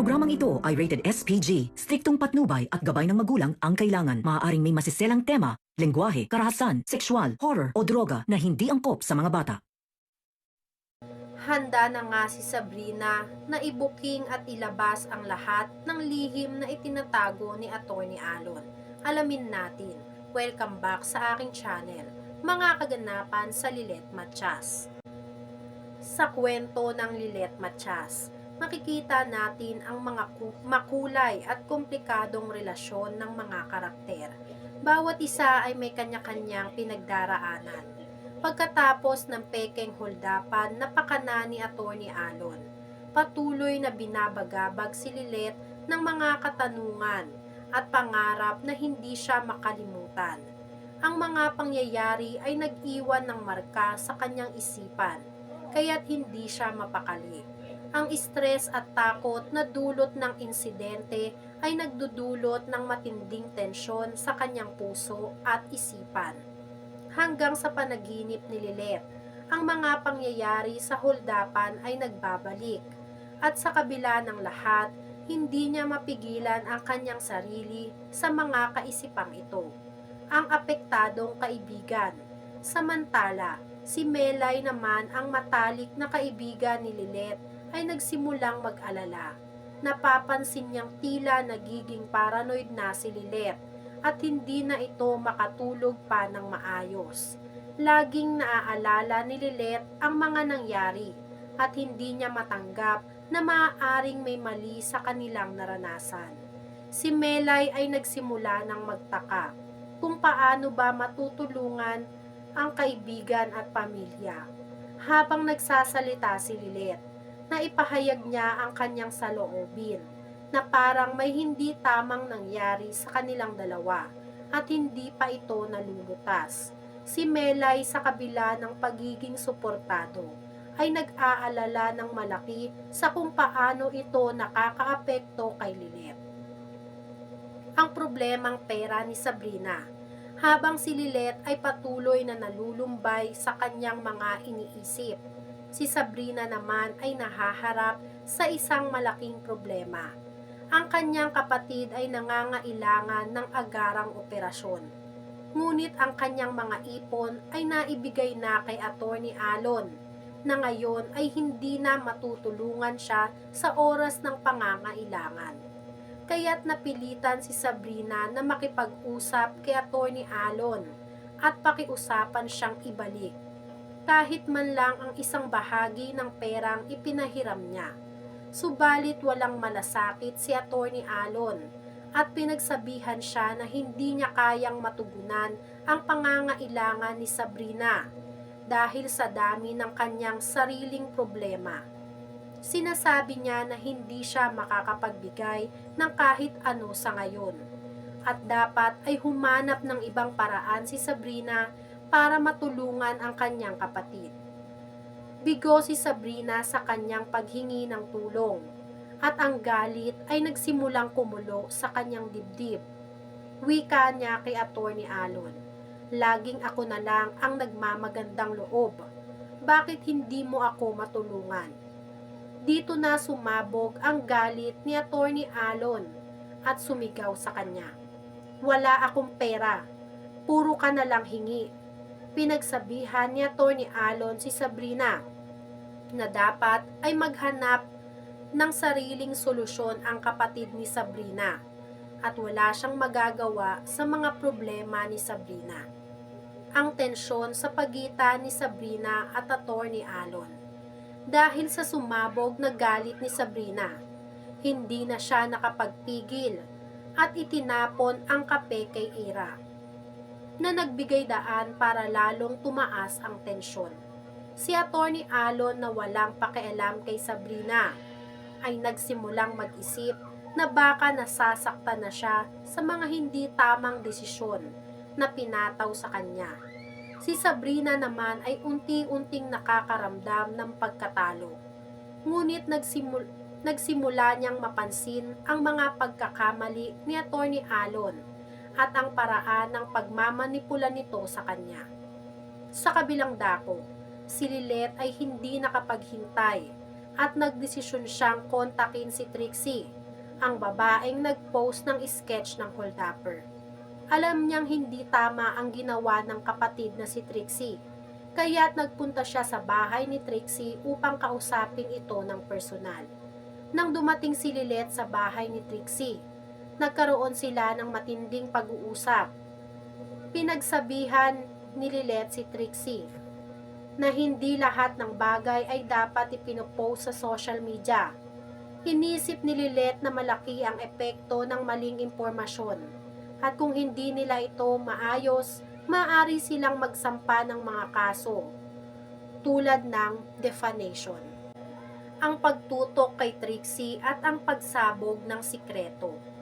programang ito ay rated SPG. Striktong patnubay at gabay ng magulang ang kailangan. Maaaring may masiselang tema, lengguwahe, karahasan, sexual, horror o droga na hindi angkop sa mga bata. Handa na nga si Sabrina na ibuking at ilabas ang lahat ng lihim na itinatago ni Attorney Alon. Alamin natin. Welcome back sa aking channel, mga kaganapan sa Lilet Matias. Sa kwento ng Lilet Matias, makikita natin ang mga ku- makulay at komplikadong relasyon ng mga karakter. Bawat isa ay may kanya-kanyang pinagdaraanan. Pagkatapos ng pekeng holdapan, napakana ni Attorney Alon. Patuloy na binabagabag si Lilet ng mga katanungan at pangarap na hindi siya makalimutan. Ang mga pangyayari ay nag-iwan ng marka sa kanyang isipan, kaya't hindi siya mapakali. Ang stress at takot na dulot ng insidente ay nagdudulot ng matinding tensyon sa kanyang puso at isipan hanggang sa panaginip ni Lilet. Ang mga pangyayari sa holdapan ay nagbabalik. At sa kabila ng lahat, hindi niya mapigilan ang kanyang sarili sa mga kaisipang ito. Ang apektadong kaibigan. Samantala, si Melay naman ang matalik na kaibigan ni Lilet ay nagsimulang mag-alala. Napapansin niyang tila nagiging paranoid na si Lilet at hindi na ito makatulog pa ng maayos. Laging naaalala ni Lilet ang mga nangyari at hindi niya matanggap na maaaring may mali sa kanilang naranasan. Si Melay ay nagsimula ng magtaka kung paano ba matutulungan ang kaibigan at pamilya. Habang nagsasalita si Lilet, na ipahayag niya ang kanyang saloobin na parang may hindi tamang nangyari sa kanilang dalawa at hindi pa ito nalulutas. Si Melay sa kabila ng pagiging suportado ay nag-aalala ng malaki sa kung paano ito nakakaapekto kay Lilet. Ang problemang pera ni Sabrina habang si Lilet ay patuloy na nalulumbay sa kanyang mga iniisip. Si Sabrina naman ay nahaharap sa isang malaking problema ang kanyang kapatid ay nangangailangan ng agarang operasyon. Ngunit ang kanyang mga ipon ay naibigay na kay Attorney Alon na ngayon ay hindi na matutulungan siya sa oras ng pangangailangan. Kaya't napilitan si Sabrina na makipag-usap kay Attorney Alon at pakiusapan siyang ibalik kahit man lang ang isang bahagi ng perang ipinahiram niya. Subalit walang malasakit si Attorney Alon at pinagsabihan siya na hindi niya kayang matugunan ang pangangailangan ni Sabrina dahil sa dami ng kanyang sariling problema. Sinasabi niya na hindi siya makakapagbigay ng kahit ano sa ngayon at dapat ay humanap ng ibang paraan si Sabrina para matulungan ang kanyang kapatid. Bigo si Sabrina sa kanyang paghingi ng tulong at ang galit ay nagsimulang kumulo sa kanyang dibdib. Wika niya kay Attorney Alon. Laging ako na lang ang nagmamagandang loob. Bakit hindi mo ako matulungan? Dito na sumabog ang galit ni Attorney Alon at sumigaw sa kanya. Wala akong pera. Puro ka na lang hingi pinagsabihan ni Atty. Alon si Sabrina na dapat ay maghanap ng sariling solusyon ang kapatid ni Sabrina at wala siyang magagawa sa mga problema ni Sabrina. Ang tensyon sa pagitan ni Sabrina at Atty. Alon. Dahil sa sumabog na galit ni Sabrina, hindi na siya nakapagpigil at itinapon ang kape kay Ira na nagbigay daan para lalong tumaas ang tensyon. Si Attorney Alon na walang pakialam kay Sabrina ay nagsimulang mag-isip na baka nasasaktan na siya sa mga hindi tamang desisyon na pinataw sa kanya. Si Sabrina naman ay unti-unting nakakaramdam ng pagkatalo. Ngunit nagsimul nagsimula niyang mapansin ang mga pagkakamali ni Attorney Alon at ang paraan ng pagmamanipula nito sa kanya. Sa kabilang dako, si Lilet ay hindi nakapaghintay at nagdesisyon siyang kontakin si Trixie, ang babaeng nag-post ng sketch ng holdupper. Alam niyang hindi tama ang ginawa ng kapatid na si Trixie, kaya't nagpunta siya sa bahay ni Trixie upang kausapin ito ng personal. Nang dumating si Lilet sa bahay ni Trixie, nagkaroon sila ng matinding pag-uusap. Pinagsabihan ni Lilet si Trixie na hindi lahat ng bagay ay dapat ipinopost sa social media. Inisip ni Lilet na malaki ang epekto ng maling impormasyon at kung hindi nila ito maayos, maaari silang magsampa ng mga kaso tulad ng defamation. Ang pagtutok kay Trixie at ang pagsabog ng sikreto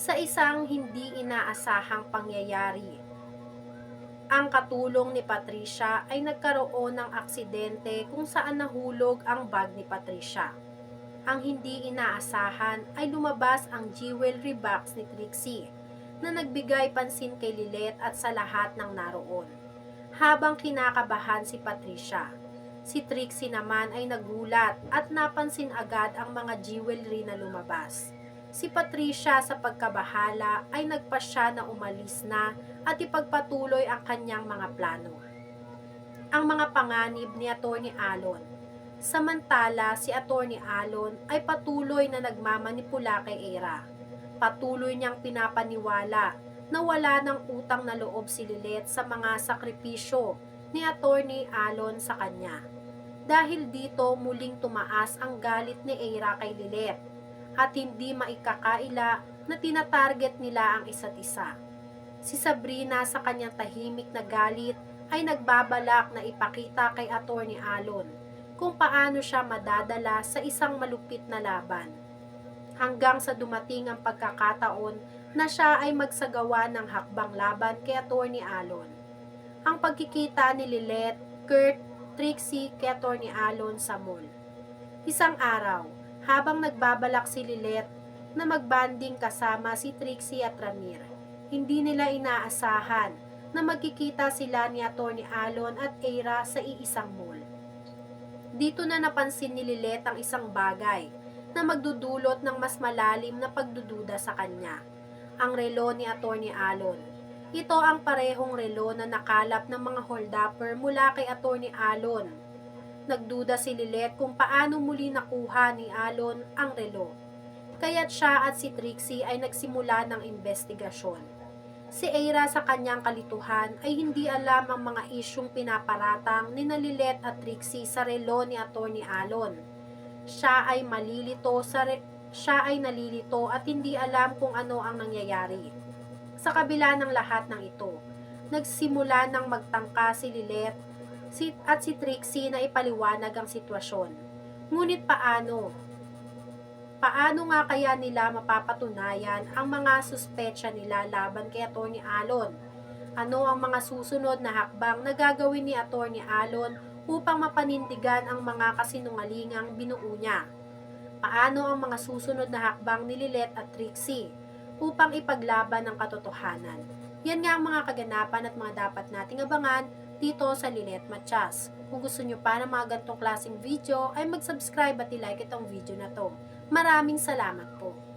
sa isang hindi inaasahang pangyayari ang katulong ni Patricia ay nagkaroon ng aksidente kung saan nahulog ang bag ni Patricia. Ang hindi inaasahan ay lumabas ang jewelry box ni Trixie na nagbigay pansin kay Lilet at sa lahat ng naroon. Habang kinakabahan si Patricia, si Trixie naman ay nagulat at napansin agad ang mga jewelry na lumabas. Si Patricia sa pagkabahala ay nagpasya na umalis na at ipagpatuloy ang kanyang mga plano. Ang mga panganib ni Attorney Alon. Samantala, si Attorney Alon ay patuloy na nagmamanipula kay Era. Patuloy niyang pinapaniwala na wala ng utang na loob si Lilet sa mga sakripisyo ni Attorney Alon sa kanya. Dahil dito muling tumaas ang galit ni Era kay Lilet at hindi maikakaila na tinatarget nila ang isa't isa. Si Sabrina sa kanyang tahimik na galit ay nagbabalak na ipakita kay Attorney Alon kung paano siya madadala sa isang malupit na laban. Hanggang sa dumating ang pagkakataon na siya ay magsagawa ng hakbang laban kay Attorney Alon. Ang pagkikita ni Lilet, Kurt, Trixie kay Attorney Alon sa mall. Isang araw, habang nagbabalak si Lilet na magbanding kasama si Trixie at Ramir. Hindi nila inaasahan na magkikita sila ni Atty. Alon at Eira sa iisang mall. Dito na napansin ni Lilet ang isang bagay na magdudulot ng mas malalim na pagdududa sa kanya. Ang relo ni Atty. Alon. Ito ang parehong relo na nakalap ng mga holdupper mula kay Atty. Alon Nagduda si Lilet kung paano muli nakuha ni Alon ang relo. Kaya't siya at si Trixie ay nagsimula ng investigasyon. Si Eira sa kanyang kalituhan ay hindi alam ang mga isyong pinaparatang ni Lilet at Trixie sa relo ni Atty. Alon. Siya ay malilito sa re- siya ay nalilito at hindi alam kung ano ang nangyayari. Sa kabila ng lahat ng ito, nagsimula ng magtangka si Lilet si, at si Trixie na ipaliwanag ang sitwasyon. Ngunit paano? Paano nga kaya nila mapapatunayan ang mga suspecha nila laban kay Atty. Alon? Ano ang mga susunod na hakbang na gagawin ni Atty. Alon upang mapanindigan ang mga kasinungalingang binuo niya? Paano ang mga susunod na hakbang ni Lilet at Trixie upang ipaglaban ang katotohanan? Yan nga ang mga kaganapan at mga dapat nating abangan dito sa Linet Machas. Kung gusto nyo pa ng mga ganitong klaseng video, ay mag-subscribe at i-like itong video na to. Maraming salamat po.